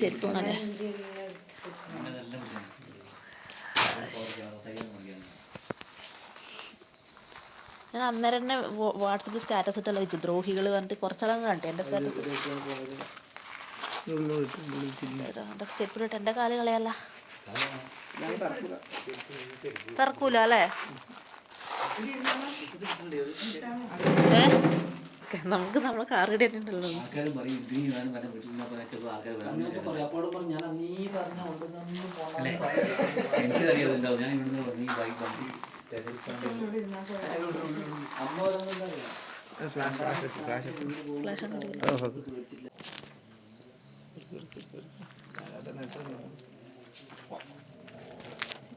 ചെരുപ്പ്. വേണല്ലേ ഞാൻ അന്നേരം തന്നെ വാട്സപ്പിൽ സ്റ്റാറ്റസ് ഇട്ടല്ലോ വെച്ചു ദ്രോഹികൾ പറഞ്ഞിട്ട് കുറച്ചാളങ്ങ് കണ്ടു എന്റെ സ്റ്റാറ്റസ്. ചെരുപ്പിലിട്ട് എന്റെ കാൽ കളയല്ല. തറക്കൂല അല്ലേ? നമുക്ക് നമ്മളെ കാർ കിട്ടിയിട്ടുണ്ടല്ലോ ഞാൻ ഇവിടുന്ന് പറഞ്ഞു ഈ ബൈക്ക് വണ്ടി ഫ്ലാഷ് ഒന്നും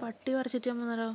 പട്ടി വരച്ചിട്ട് വന്നല്ലോ